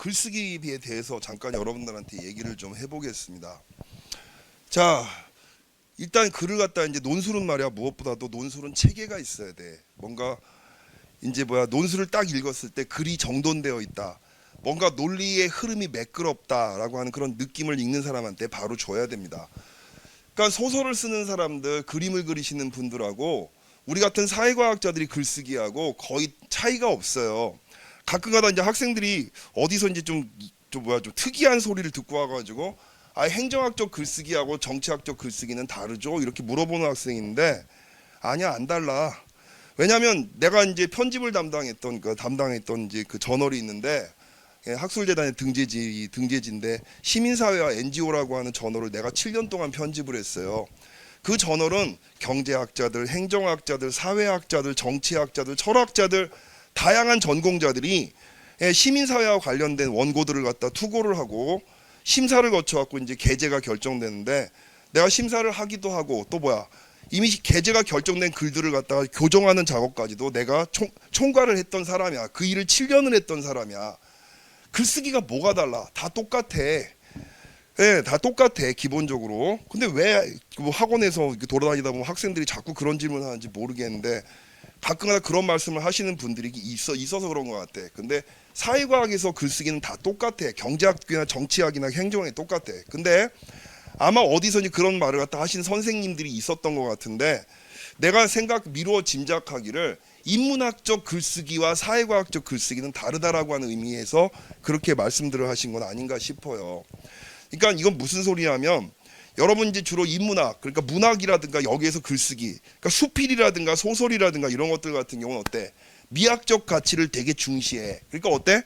글쓰기에 대해서 잠깐 여러분들한테 얘기를 좀 해보겠습니다. 자, 일단 글을 갖다 이제 논술은 말이야 무엇보다도 논술은 체계가 있어야 돼. 뭔가 이제 뭐야 논술을 딱 읽었을 때 글이 정돈되어 있다. 뭔가 논리의 흐름이 매끄럽다라고 하는 그런 느낌을 읽는 사람한테 바로 줘야 됩니다. 그러니까 소설을 쓰는 사람들, 그림을 그리시는 분들하고 우리 같은 사회과학자들이 글쓰기하고 거의 차이가 없어요. 가끔가다 이제 학생들이 어디서인지 좀, 좀 뭐야 좀 특이한 소리를 듣고 와가지고 아 행정학적 글쓰기하고 정치학적 글쓰기는 다르죠 이렇게 물어보는 학생이 있는데 아니야 안 달라. 왜냐하면 내가 이제 편집을 담당했던 그 담당했던 이제 그 저널이 있는데 예, 학술재단의 등재지 등재지인데 시민사회와 NGO라고 하는 저널을 내가 7년 동안 편집을 했어요. 그 저널은 경제학자들, 행정학자들, 사회학자들, 정치학자들, 철학자들 다양한 전공자들이 예, 시민사회와 관련된 원고들을 갖다 투고를 하고 심사를 거쳐갖고 이제 게재가 결정되는데 내가 심사를 하기도 하고 또 뭐야 이미 게재가 결정된 글들을 갖다가 교정하는 작업까지도 내가 총, 총괄을 했던 사람이야. 그 일을 7년을 했던 사람이야. 글쓰기가 뭐가 달라? 다 똑같아. 예, 다 똑같아 기본적으로. 근데 왜뭐 학원에서 이렇게 돌아다니다 보면 학생들이 자꾸 그런 질문을 하는지 모르겠는데 가끔가다 그런 말씀을 하시는 분들이 있어 있어서 그런 것 같아. 근데 사회과학에서 글쓰기는 다 똑같아. 경제학이나 정치학이나 행정학이 똑같아. 근데 아마 어디서니 그런 말을 갖다 하신 선생님들이 있었던 것 같은데 내가 생각 미루어 짐작하기를 인문학적 글쓰기와 사회과학적 글쓰기는 다르다라고 하는 의미에서 그렇게 말씀들을 하신 건 아닌가 싶어요. 그러니까 이건 무슨 소리냐면 여러분 이제 주로 인문학 그러니까 문학이라든가 여기에서 글쓰기 그러니까 수필이라든가 소설이라든가 이런 것들 같은 경우는 어때? 미학적 가치를 되게 중시해. 그러니까 어때?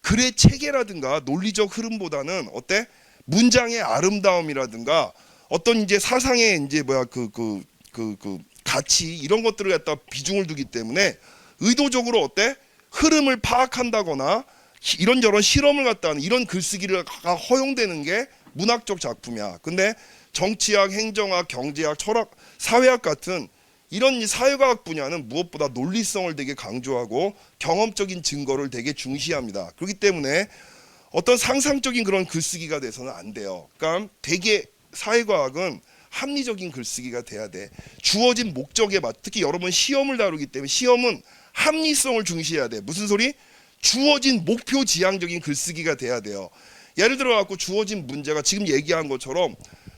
글의 체계라든가 논리적 흐름보다는 어때? 문장의 아름다움이라든가 어떤 이제 사상의 이제 뭐야 그 그 그 그 가치 이런 것들을 갖다 비중을 두기 때문에 의도적으로 어때? 흐름을 파악한다거나 시- 이런저런 실험을 갖다 하는 이런 글쓰기가 허용되는 게 문학적 작품이야. 근데 정치학, 행정학, 경제학, 철학, 사회학 같은 이런 이 사회과학 분야는 무엇보다 논리성을 되게 강조하고 경험적인 증거를 되게 중시합니다. 그렇기 때문에 어떤 상상적인 그런 글쓰기가 돼서는 안 돼요. 그러니까 되게 사회과학은 합리적인 글쓰기가 돼야 돼. 주어진 목적에 맞. 특히 여러분 시험을 다루기 때문에 시험은 합리성을 중시해야 돼. 무슨 소리? 주어진 목표 지향적인 글쓰기가 돼야 돼요. 예를 들어 갖고 주어진 문제가 지금 얘기한 것처럼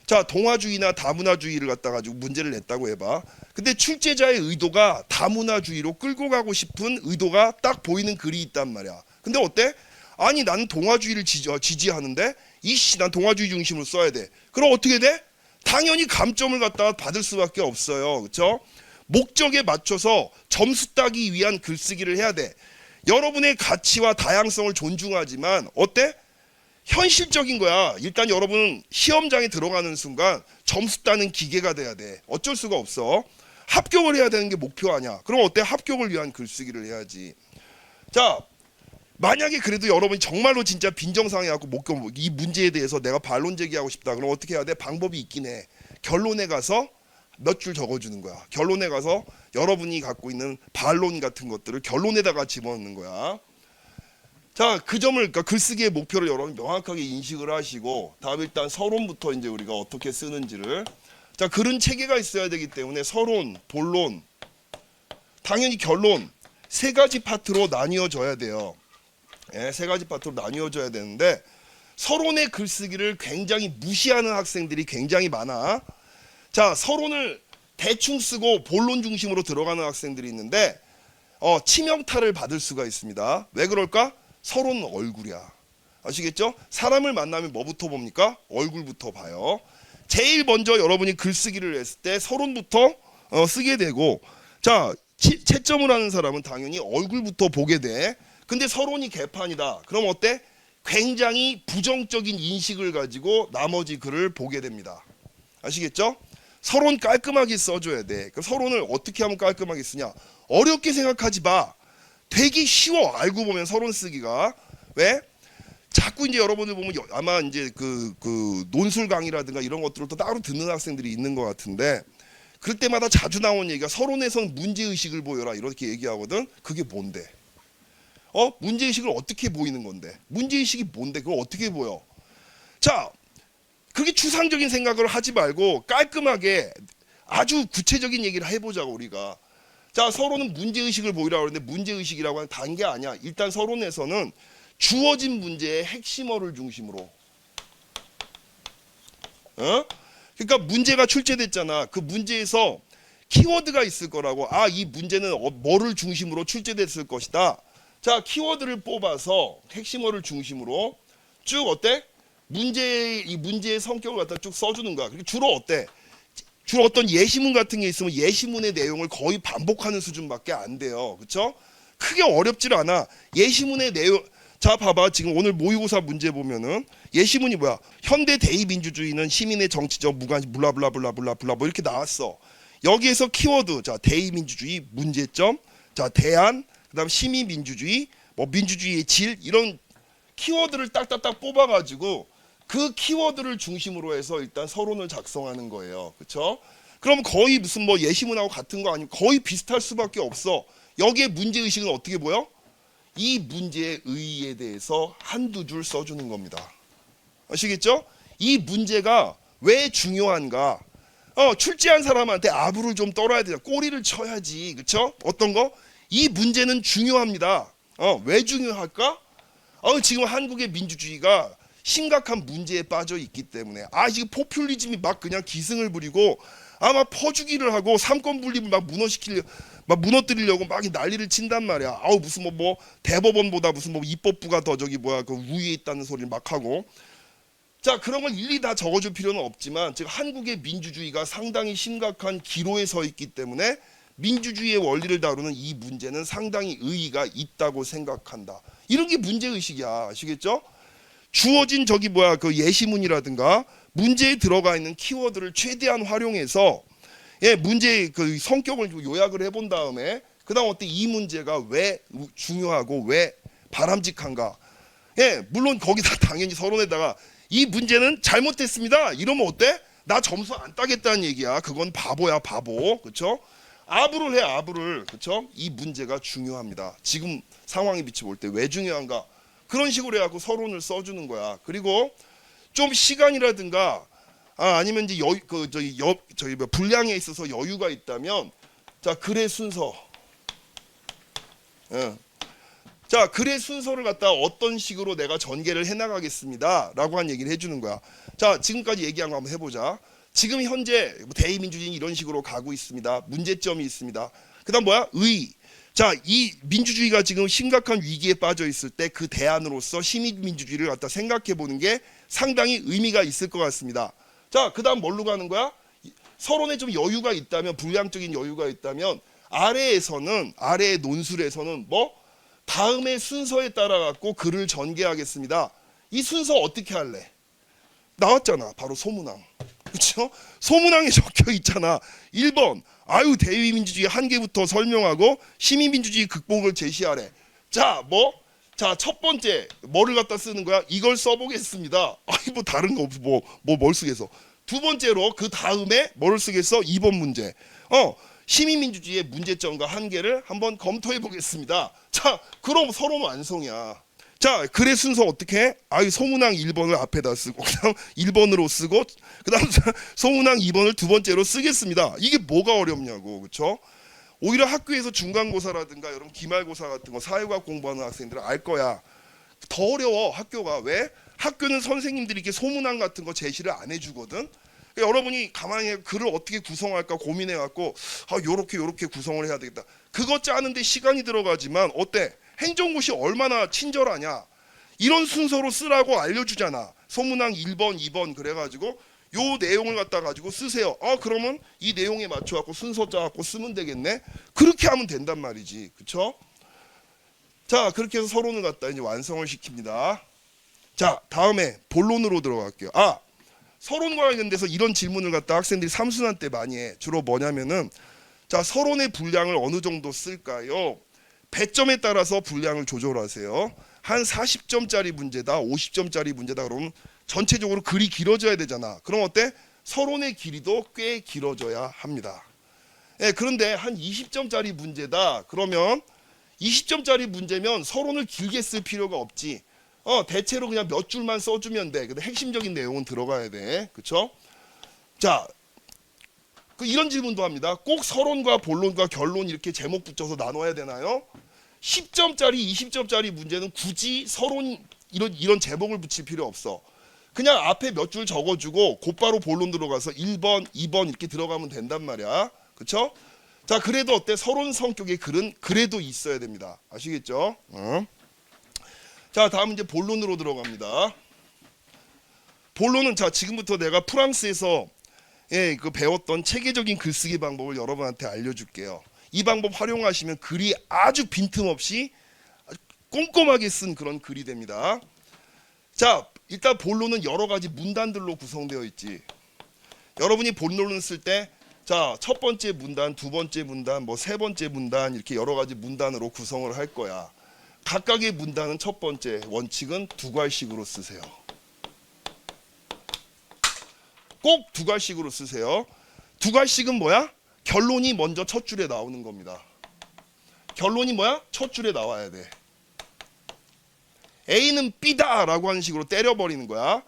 자 동화주의나 다문화주의를 갖다 가지고 문제를 냈다고 해봐. 근데 출제자의 의도가 다문화주의로 끌고 가고 싶은 의도가 딱 보이는 글이 있단 말이야. 근데 어때? 아니 나는 동화주의를 지지, 어, 지지하는데 이씨 난 동화주의 중심으로 써야 돼. 그럼 어떻게 돼? 당연히 감점을 갖다가 받을 수밖에 없어요. 그렇죠? 목적에 맞춰서 점수 따기 위한 글쓰기를 해야 돼. 여러분의 가치와 다양성을 존중하지만 어때? 현실적인 거야. 일단 여러분은 시험장에 들어가는 순간 점수 따는 기계가 돼야 돼. 어쩔 수가 없어. 합격을 해야 되는 게 목표 아니야. 그럼 어때? 합격을 위한 글쓰기를 해야지. 자, 만약에 그래도 여러분이 정말로 진짜 빈정상해 갖고 목표 이 문제에 대해서 내가 반론 제기하고 싶다. 그럼 어떻게 해야 돼? 방법이 있긴 해. 결론에 가서 몇 줄 적어주는 거야. 결론에 가서 여러분이 갖고 있는 반론 같은 것들을 결론에다가 집어넣는 거야. 자, 그 점을 그러니까 글쓰기의 목표를 여러분 명확하게 인식을 하시고 다음 일단 서론부터 이제 우리가 어떻게 쓰는지를 자, 글은 체계가 있어야 되기 때문에 서론, 본론, 당연히 결론 세 가지 파트로 나뉘어져야 돼요. 예, 세 가지 파트로 나뉘어져야 되는데 서론의 글쓰기를 굉장히 무시하는 학생들이 굉장히 많아. 자, 서론을 대충 쓰고 본론 중심으로 들어가는 학생들이 있는데 어, 치명타를 받을 수가 있습니다. 왜 그럴까? 서론은 얼굴이야. 아시겠죠? 사람을 만나면 뭐부터 봅니까? 얼굴부터 봐요. 제일 먼저 여러분이 글쓰기를 했을 때 서론부터 어, 쓰게 되고 자 치- 채점을 하는 사람은 당연히 얼굴부터 보게 돼. 근데 서론이 개판이다. 그럼 어때? 굉장히 부정적인 인식을 가지고 나머지 글을 보게 됩니다. 아시겠죠? 서론 깔끔하게 써줘야 돼. 그 서론을 어떻게 하면 깔끔하게 쓰냐? 어렵게 생각하지 마. 되게 쉬워. 알고 보면 서론 쓰기가 왜? 자꾸 이제 여러분들 보면 여- 아마 이제 그, 그 논술 강의라든가 이런 것들을 또 따로 듣는 학생들이 있는 것 같은데 그럴 때마다 자주 나오는 얘기가 서론에선 문제 의식을 보여라 이렇게 얘기하거든. 그게 뭔데? 어 문제 의식을 어떻게 보이는 건데 문제 의식이 뭔데 그걸 어떻게 보여? 자 그렇게 추상적인 생각을 하지 말고 깔끔하게 아주 구체적인 얘기를 해보자고 우리가 자 서로는 문제 의식을 보이라고 그러는데 문제 의식이라고 하는 단계 아니야 일단 서론에서는 주어진 문제의 핵심어를 중심으로 어? 그러니까 문제가 출제됐잖아 그 문제에서 키워드가 있을 거라고 아 이 문제는 어, 뭐를 중심으로 출제됐을 것이다 자 키워드를 뽑아서 핵심어를 중심으로 쭉 어때 문제 이 문제의 성격을 갖다 쭉 써주는 거야. 주로 어때? 주로 어떤 예시문 같은 게 있으면 예시문의 내용을 거의 반복하는 수준밖에 안 돼요. 그렇죠? 크게 어렵질 않아. 예시문의 내용 자 봐봐 지금 오늘 모의고사 문제 보면은 예시문이 뭐야? 현대 대의민주주의는 시민의 정치적 무관 블라블라블라블라블라 뭐 이렇게 나왔어. 여기에서 키워드 자 대의민주주의 문제점 자 대안 그다음 시민민주주의 뭐 민주주의의 질 이런 키워드를 딱딱딱 뽑아가지고 그 키워드를 중심으로 해서 일단 서론을 작성하는 거예요. 그렇죠? 그럼 거의 무슨 뭐 예시문하고 같은 거 아니고 거의 비슷할 수밖에 없어. 여기에 문제 의식은 어떻게 보여? 이 문제의 의의에 대해서 한두 줄 써주는 겁니다. 아시겠죠? 이 문제가 왜 중요한가? 어, 출제한 사람한테 아부를 좀 떨어야 되잖아. 꼬리를 쳐야지. 그렇죠? 어떤 거? 이 문제는 중요합니다. 어, 왜 중요할까? 어, 지금 한국의 민주주의가 심각한 문제에 빠져 있기 때문에 아 지금 포퓰리즘이 막 그냥 기승을 부리고 아마 퍼주기를 하고 삼권 분립을 막 무너시키려 막 무너뜨리려고 막 난리를 친단 말이야. 아우 무슨 뭐 뭐 대법원보다 무슨 뭐 입법부가 더 저기 뭐야 그 우위에 있다는 소리를 막 하고 자 그런 걸 일일이 다 적어줄 필요는 없지만 지금 한국의 민주주의가 상당히 심각한 기로에 서 있기 때문에 민주주의의 원리를 다루는 이 문제는 상당히 의의가 있다고 생각한다. 이런 게 문제 의식이야. 아시겠죠? 주어진 저기 뭐야 그 예시문이라든가 문제에 들어가 있는 키워드를 최대한 활용해서 예 문제의 그 성격을 좀 요약을 해본 다음에 그다음 어때 이 문제가 왜 중요하고 왜 바람직한가. 예 물론 거기다 당연히 서론에다가 이 문제는 잘못됐습니다. 이러면 어때? 나 점수 안 따겠다는 얘기야. 그건 바보야 바보. 그쵸? 아부를 해 아부를. 그쵸? 이 문제가 중요합니다. 지금 상황에 비춰 볼 때 왜 중요한가 그런 식으로 해갖고 서론을 써주는 거야. 그리고 좀 시간이라든가 아, 아니면 이제 여, 그 저기 여, 저기 뭐 분량에 있어서 여유가 있다면 자 글의 순서. 예. 자 글의 순서를 갖다 어떤 식으로 내가 전개를 해나가겠습니다라고 한 얘기를 해주는 거야. 자 지금까지 얘기한 거 한번 해보자. 지금 현재 뭐 대의민주주의 이런 식으로 가고 있습니다. 문제점이 있습니다. 그다음 뭐야 의. 자, 이 민주주의가 지금 심각한 위기에 빠져 있을 때 그 대안으로서 시민 민주주의를 갖다 생각해 보는 게 상당히 의미가 있을 것 같습니다. 자, 그 다음 뭘로 가는 거야? 서론에 좀 여유가 있다면 불량적인 여유가 있다면 아래에서는 아래의 논술에서는 뭐 다음의 순서에 따라 갖고 글을 전개하겠습니다. 이 순서 어떻게 할래? 나왔잖아. 바로 소문항. 그렇죠? 소문항에 적혀 있잖아. 1번 아유 대의민주주의 한계부터 설명하고 시민민주주의 극복을 제시하래. 자 뭐? 자 첫 번째 뭐를 갖다 쓰는 거야? 이걸 써보겠습니다. 아이 뭐 다른 거 없어 뭐뭐 뭘 쓰겠어? 두 번째로 그 다음에 뭐를 쓰겠어? 2번 문제. 어 시민민주주의의 문제점과 한계를 한번 검토해 보겠습니다. 자 그럼 서로 완성이야. 자, 글의 순서 어떻게 해? 아유, 소문항 1번을 앞에다 쓰고 그 다음 1번으로 쓰고 그 다음 소문항 2번을 두 번째로 쓰겠습니다. 이게 뭐가 어렵냐고. 그렇죠? 오히려 학교에서 중간고사라든가 이런 기말고사 같은 거 사회과학 공부하는 학생들은 알 거야. 더 어려워. 학교가 왜? 학교는 선생님들이 이렇게 소문항 같은 거 제시를 안 해주거든. 그러니까 여러분이 가만히 글을 어떻게 구성할까 고민해 갖고 아 요렇게 요렇게 구성을 해야 되겠다. 그거 짜는데 시간이 들어가지만 어때? 행정고시 얼마나 친절하냐. 이런 순서로 쓰라고 알려주잖아. 소문항 1번, 2번 그래가지고 요 내용을 갖다 가지고 쓰세요. 아 그러면 이 내용에 맞춰 갖고 순서 짜 갖고 쓰면 되겠네. 그렇게 하면 된단 말이지, 그렇죠? 자 그렇게 해서 서론을 갖다 이제 완성을 시킵니다. 자 다음에 본론으로 들어갈게요. 아 서론과 관련돼서 이런 질문을 갖다 학생들이 삼순환 때 많이 해. 주로 뭐냐면은 자 서론의 분량을 어느 정도 쓸까요? 배점에 따라서 분량을 조절하세요. 한 40점짜리 문제다, 50점짜리 문제다 그러면 전체적으로 글이 길어져야 되잖아. 그럼 어때? 서론의 길이도 꽤 길어져야 합니다. 예, 그런데 한 20점짜리 문제다. 그러면 20점짜리 문제면 서론을 길게 쓸 필요가 없지. 어, 대체로 그냥 몇 줄만 써주면 돼. 근데 핵심적인 내용은 들어가야 돼. 그쵸? 자, 그 이런 질문도 합니다. 꼭 서론과 본론과 결론 이렇게 제목 붙여서 나눠야 되나요? 10점짜리, 20점짜리 문제는 굳이 서론 이런 이런 제목을 붙일 필요 없어. 그냥 앞에 몇 줄 적어주고 곧바로 본론 들어가서 1번, 2번 이렇게 들어가면 된단 말이야. 그쵸? 자, 그래도 어때? 서론 성격의 글은 그래도 있어야 됩니다. 아시겠죠? 어? 자, 다음 이제 본론으로 들어갑니다. 본론은 자, 지금부터 내가 프랑스에서 예, 그 배웠던 체계적인 글쓰기 방법을 여러분한테 알려줄게요. 이 방법 활용하시면 글이 아주 빈틈없이 꼼꼼하게 쓴 그런 글이 됩니다. 자, 일단 본론은 여러 가지 문단들로 구성되어 있지. 여러분이 본론을 쓸 때, 자, 첫 번째 문단, 두 번째 문단, 뭐 세 번째 문단 이렇게 여러 가지 문단으로 구성을 할 거야. 각각의 문단은 첫 번째 원칙은 두 갈씩으로 쓰세요. 꼭두 갈씩으로 쓰세요. 두 갈씩은 뭐야? 결론이 먼저 첫 줄에 나오는 겁니다. 결론이 뭐야? 첫 줄에 나와야 돼. A는 B다 라고 하는 식으로 때려버리는 거야.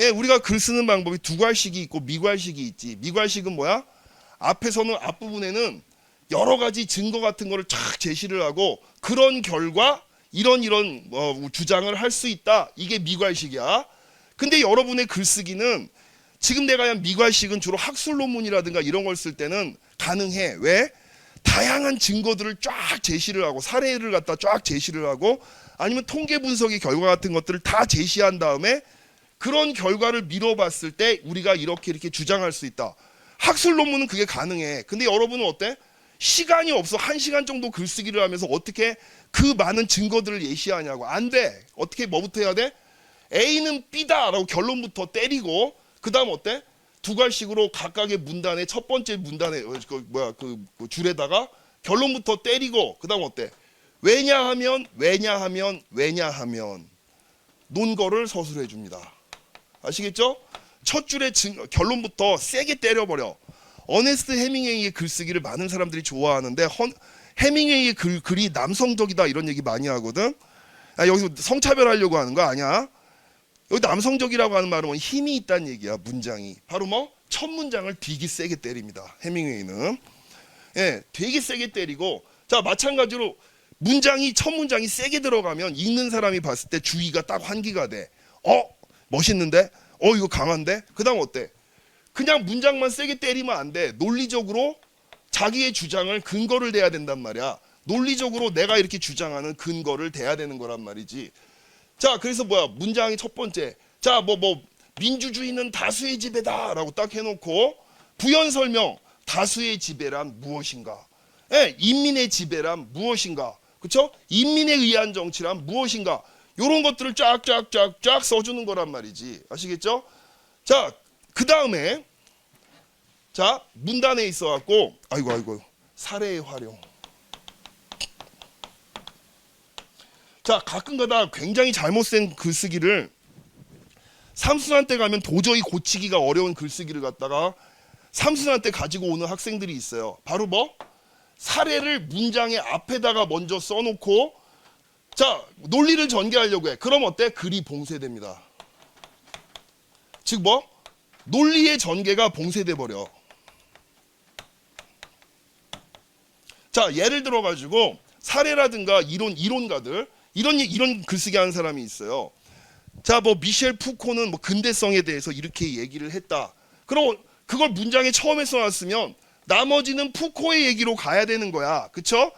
예, 우리가 글 쓰는 방법이 두 갈식이 있고 미갈식이 있지. 미갈식은 뭐야? 앞에서는 앞부분에는 여러 가지 증거 같은 거를 쫙 제시를 하고 그런 결과 이런 이런 어, 주장을 할 수 있다. 이게 미갈식이야. 근데 여러분의 글쓰기는 지금 내가 한 미갈식은 주로 학술 논문이라든가 이런 걸 쓸 때는 가능해. 왜? 다양한 증거들을 쫙 제시를 하고 사례를 갖다 쫙 제시를 하고 아니면 통계 분석의 결과 같은 것들을 다 제시한 다음에 그런 결과를 미뤄봤을 때 우리가 이렇게 이렇게 주장할 수 있다. 학술 논문은 그게 가능해. 근데 여러분은 어때? 시간이 없어. 한 시간 정도 글쓰기를 하면서 어떻게 그 많은 증거들을 예시하냐고. 안 돼. 어떻게 뭐부터 해야 돼? A는 B다라고 결론부터 때리고 그 다음 어때? 두 갈씩으로 각각의 문단의 첫 번째 문단에 어, 그 뭐야 그, 그 줄에다가 결론부터 때리고 그다음 어때? 왜냐하면 왜냐하면 왜냐하면 논거를 서술해 줍니다. 아시겠죠? 첫 줄의 증, 결론부터 세게 때려버려. 어네스트 해밍웨이의 글쓰기를 많은 사람들이 좋아하는데 헌, 해밍웨이의 글, 글이 남성적이다 이런 얘기 많이 하거든. 아, 여기서 성차별하려고 하는 거 아니야? 여기 남성적이라고 하는 말은 뭐 힘이 있다는 얘기야 문장이. 바로 뭐? 첫 문장을 되게 세게 때립니다 해밍웨이는. 예 되게 세게 때리고 자 마찬가지로 문장이 첫 문장이 세게 들어가면 읽는 사람이 봤을 때 주의가 딱 환기가 돼어? 멋있는데? 어 이거 강한데? 그다음 어때? 그냥 문장만 세게 때리면 안 돼. 논리적으로 자기의 주장을 근거를 대야 된단 말이야. 논리적으로 내가 이렇게 주장하는 근거를 대야 되는 거란 말이지 자, 그래서 뭐야? 문장이 첫 번째. 자, 뭐 뭐 민주주의는 다수의 지배다 라고 딱 해놓고 부연 설명 다수의 지배란 무엇인가? 예, 인민의 지배란 무엇인가? 그렇죠? 인민에 의한 정치란 무엇인가? 요런 것들을 쫙쫙쫙쫙 써주는 거란 말이지. 아시겠죠? 자, 그 다음에 자 문단에 있어 갖고 아이고 아이고 사례의 활용. 자 가끔가다 굉장히 잘못된 글쓰기를 삼순환 때 가면 도저히 고치기가 어려운 글쓰기를 갖다가 삼순환 때 가지고 오는 학생들이 있어요. 바로 뭐 사례를 문장의 앞에다가 먼저 써놓고 자 논리를 전개하려고 해. 그럼 어때? 글이 봉쇄됩니다. 즉 뭐 논리의 전개가 봉쇄돼 버려. 자 예를 들어 가지고 사례라든가 이론 이론가들 이런 이런 글쓰기 하는 사람이 있어요. 자, 뭐 미셸 푸코는 뭐 근대성에 대해서 이렇게 얘기를 했다. 그럼 그걸 문장에 처음에 써놨으면 나머지는 푸코의 얘기로 가야 되는 거야. 그쵸?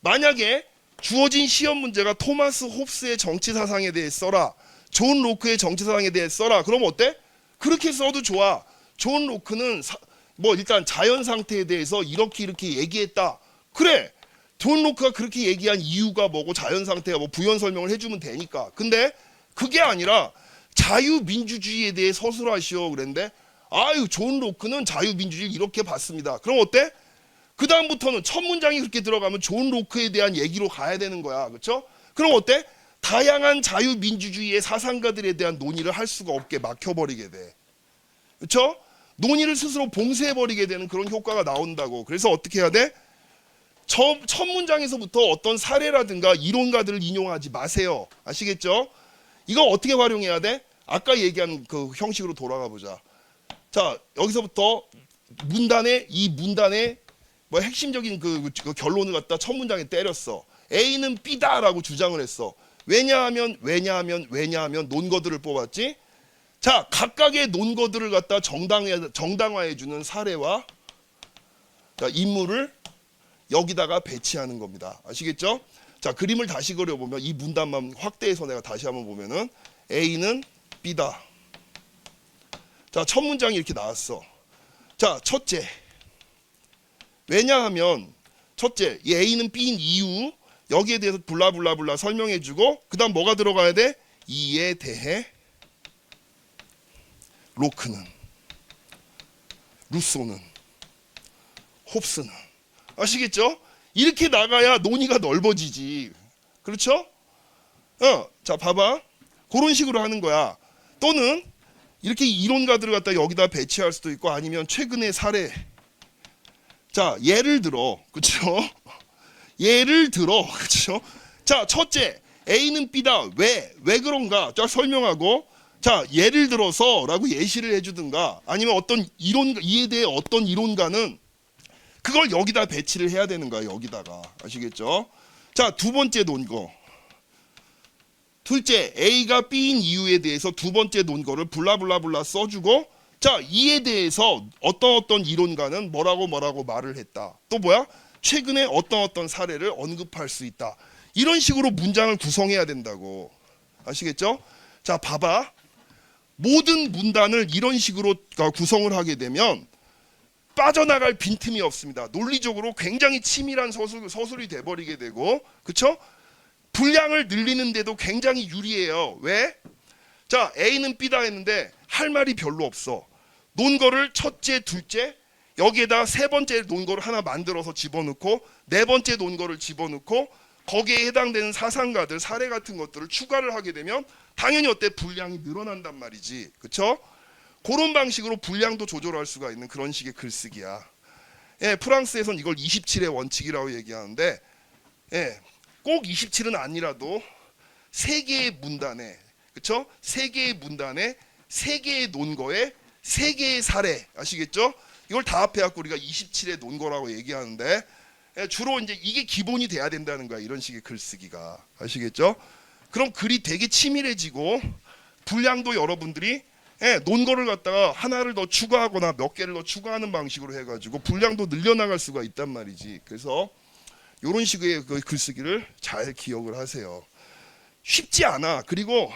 만약에 주어진 시험 문제가 토마스 홉스의 정치 사상에 대해 써라. 존 로크의 정치 사상에 대해 써라. 그럼 어때? 그렇게 써도 좋아. 존 로크는 사, 뭐 일단 자연 상태에 대해서 이렇게 이렇게 얘기했다. 그래. 존 로크가 그렇게 얘기한 이유가 뭐고 자연 상태가 뭐 부연 설명을 해주면 되니까. 근데 그게 아니라 자유민주주의에 대해 서술하시오 그랬는데 아유 존 로크는 자유민주주의 이렇게 봤습니다. 그럼 어때? 그 다음부터는 첫 문장이 그렇게 들어가면 존 로크에 대한 얘기로 가야 되는 거야, 그렇죠? 그럼 어때? 다양한 자유민주주의의 사상가들에 대한 논의를 할 수가 없게 막혀버리게 돼, 그렇죠? 논의를 스스로 봉쇄해버리게 되는 그런 효과가 나온다고. 그래서 어떻게 해야 돼? 첫, 첫 문장에서부터 어떤 사례라든가 이론가들을 인용하지 마세요. 아시겠죠? 이거 어떻게 활용해야 돼? 아까 얘기한 그 형식으로 돌아가 보자. 자, 여기서부터 문단에 이 문단에 뭐 핵심적인 그, 그 결론을 갖다 첫 문장에 때렸어. A는 B다라고 주장을 했어. 왜냐하면 왜냐하면 왜냐하면 논거들을 뽑았지. 자, 각각의 논거들을 갖다 정당해 정당화해 주는 사례와 자, 인물을 여기다가 배치하는 겁니다. 아시겠죠? 자, 그림을 다시 그려보면 이 문단만 확대해서 내가 다시 한번 보면은 A는 B다. 자, 첫 문장이 이렇게 나왔어. 자, 첫째. 왜냐하면 첫째, 이 A는 B인 이유 여기에 대해서 블라블라블라 설명해주고 그다음 뭐가 들어가야 돼? 이에 대해 로크는 루소는 홉스는 아시겠죠? 이렇게 나가야 논의가 넓어지지. 그렇죠? 어, 자 봐봐. 그런 식으로 하는 거야. 또는 이렇게 이론가들을 갖다 여기다 배치할 수도 있고 아니면 최근의 사례. 자 예를 들어, 그렇죠? 예를 들어, 그렇죠? 자 첫째 A는 B다. 왜? 왜 그런가? 자 설명하고. 자 예를 들어서라고 예시를 해 주든가 아니면 어떤 이론 이에 대해 어떤 이론가는 그걸 여기다 배치를 해야 되는 거야 여기다가. 아시겠죠? 자 두 번째 논거. 둘째 A가 B인 이유에 대해서 두 번째 논거를 블라블라블라 써주고 자 이에 대해서 어떤 어떤 이론가는 뭐라고 뭐라고 말을 했다. 또 뭐야? 최근에 어떤 어떤 사례를 언급할 수 있다. 이런 식으로 문장을 구성해야 된다고. 아시겠죠? 자 봐봐. 모든 문단을 이런 식으로 구성을 하게 되면 빠져나갈 빈틈이 없습니다. 논리적으로 굉장히 치밀한 서술, 서술이 돼버리게 되고, 그쵸? 분량을 늘리는데도 굉장히 유리해요. 왜? 자, A는 B다 했는데 할 말이 별로 없어. 논거를 첫째, 둘째, 여기에다 세 번째 논거를 하나 만들어서 집어넣고 네 번째 논거를 집어넣고 거기에 해당되는 사상가들, 사례 같은 것들을 추가를 하게 되면 당연히 어때 분량이 늘어난단 말이지, 그렇죠? 그런 방식으로 분량도 조절할 수가 있는 그런 식의 글쓰기야. 예, 프랑스에선 이걸 27의 원칙이라고 얘기하는데, 예, 꼭 27은 아니라도 세 개의 문단에, 그렇죠? 세 개의 문단에 세 개의 논거에 세 개의 사례 아시겠죠? 이걸 다 합해 갖고 우리가 27의 논거라고 얘기하는데 예, 주로 이제 이게 기본이 돼야 된다는 거야 이런 식의 글쓰기가 아시겠죠? 그럼 글이 되게 치밀해지고 분량도 여러분들이 예, 논거를 갖다가 하나를 더 추가하거나 몇 개를 더 추가하는 방식으로 해가지고 분량도 늘려나갈 수가 있단 말이지. 그래서 이런 식의 그 글쓰기를 잘 기억을 하세요. 쉽지 않아. 그리고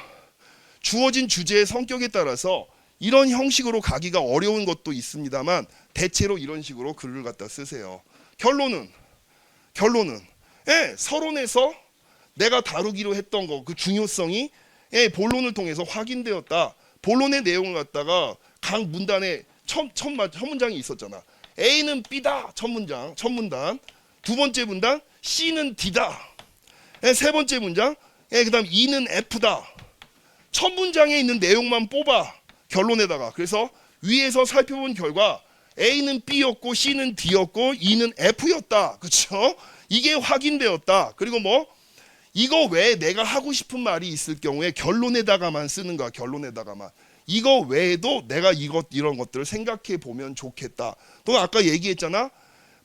주어진 주제의 성격에 따라서 이런 형식으로 가기가 어려운 것도 있습니다만 대체로 이런 식으로 글을 갖다 쓰세요. 결론은 결론은 예, 서론에서 내가 다루기로 했던 거 그 중요성이 예, 본론을 통해서 확인되었다. 본론의 내용을 갖다가 각 문단에 첫, 첫, 마- 첫 문장이 있었잖아. A는 B다. 첫 문장, 첫 문단. 두 번째 문단 C는 D다. 예, 세 번째 문장 예, 그다음 E는 F다. 첫 문장에 있는 내용만 뽑아 결론에다가 그래서 위에서 살펴본 결과 A는 B였고 C는 D였고 E는 F였다. 그렇죠? 이게 확인되었다. 그리고 뭐 이거 외에 내가 하고 싶은 말이 있을 경우에 결론에다가만 쓰는 거야. 결론에다가만. 이거 외에도 내가 이것 이런 것들을 생각해 보면 좋겠다. 또 아까 얘기했잖아.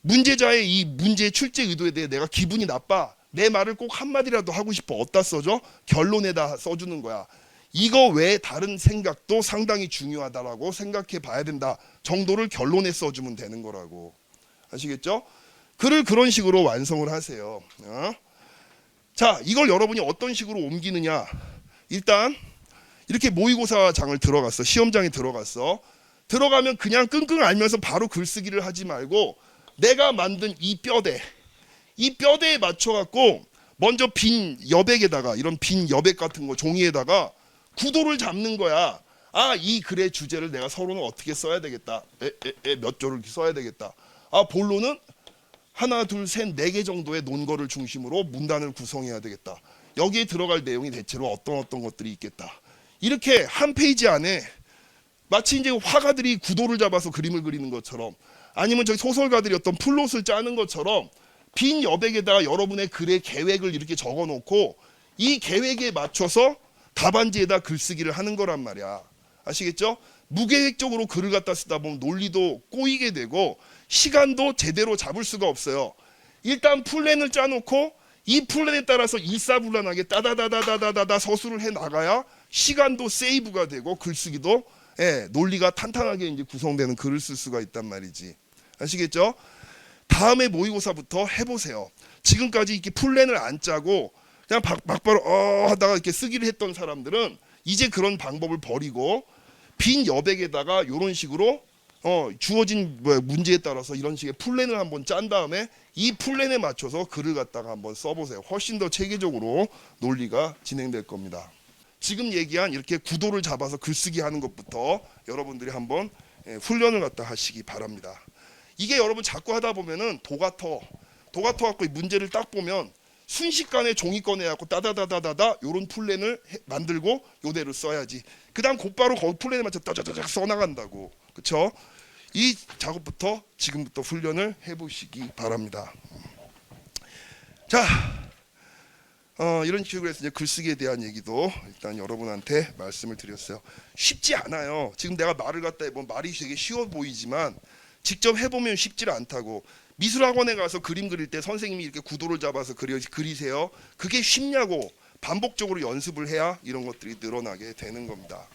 문제자의 이 문제 출제 의도에 대해 내가 기분이 나빠. 내 말을 꼭 한마디라도 하고 싶어. 어디다 써줘? 결론에다 써주는 거야. 이거 외에 다른 생각도 상당히 중요하다라고 생각해 봐야 된다. 정도를 결론에 써주면 되는 거라고. 아시겠죠? 글을 그런 식으로 완성을 하세요. 어? 자, 이걸 여러분이 어떤 식으로 옮기느냐? 일단 이렇게 모의고사장을 들어갔어. 시험장에 들어갔어. 들어가면 그냥 끙끙 앓면서 바로 글쓰기를 하지 말고 내가 만든 이 뼈대, 이 뼈대에 맞춰 갖고 먼저 빈 여백에다가 이런 빈 여백 같은 거 종이에다가 구도를 잡는 거야. 아, 이 글의 주제를 내가 서론을 어떻게 써야 되겠다. 에, 에, 에, 몇 조를 써야 되겠다. 아, 본론은 하나, 둘, 셋, 네 개 정도의 논거를 중심으로 문단을 구성해야 되겠다. 여기에 들어갈 내용이 대체로 어떤 어떤 것들이 있겠다. 이렇게 한 페이지 안에 마치 이제 화가들이 구도를 잡아서 그림을 그리는 것처럼 아니면 저기 소설가들이 어떤 플롯을 짜는 것처럼 빈 여백에다가 여러분의 글의 계획을 이렇게 적어 놓고 이 계획에 맞춰서 답안지에다 글쓰기를 하는 거란 말이야. 아시겠죠? 무계획적으로 글을 갖다 쓰다 보면 논리도 꼬이게 되고 시간도 제대로 잡을 수가 없어요. 일단 플랜을 짜놓고 이 플랜에 따라서 일사불란하게 따다다다다다다 서술을 해 나가야 시간도 세이브가 되고 글쓰기도 예, 논리가 탄탄하게 이제 구성되는 글을 쓸 수가 있단 말이지. 아시겠죠? 다음에 모의고사부터 해보세요. 지금까지 이렇게 플랜을 안 짜고 그냥 막, 막바로 어 하다가 이렇게 쓰기를 했던 사람들은 이제 그런 방법을 버리고 빈 여백에다가 이런 식으로 어, 주어진 뭐 문제에 따라서 이런 식의 플랜을 한번 짠 다음에 이 플랜에 맞춰서 글을 갖다가 한번 써보세요. 훨씬 더 체계적으로 논리가 진행될 겁니다. 지금 얘기한 이렇게 구도를 잡아서 글쓰기 하는 것부터 여러분들이 한번 예, 훈련을 갖다 하시기 바랍니다. 이게 여러분 자꾸 하다 보면은 도가터 도가터 갖고 이 문제를 딱 보면 순식간에 종이 꺼내갖고 따다다다다다 요런 플랜을 해- 만들고 요대로 써야지. 그 다음 곧바로 거기 플랜에 맞춰 따자자작 써나간다고. 그쵸? 이 작업부터 지금부터 훈련을 해보시기 바랍니다. 자, 어, 이런 식으로 해서 이제 글쓰기에 대한 얘기도 일단 여러분한테 말씀을 드렸어요. 쉽지 않아요. 지금 내가 말을 갖다 해보면 말이 되게 쉬워 보이지만 직접 해보면 쉽지를 않다고. 미술학원에 가서 그림 그릴 때 선생님이 이렇게 구도를 잡아서 그려, 그리세요. 그게 쉽냐고 반복적으로 연습을 해야 이런 것들이 늘어나게 되는 겁니다.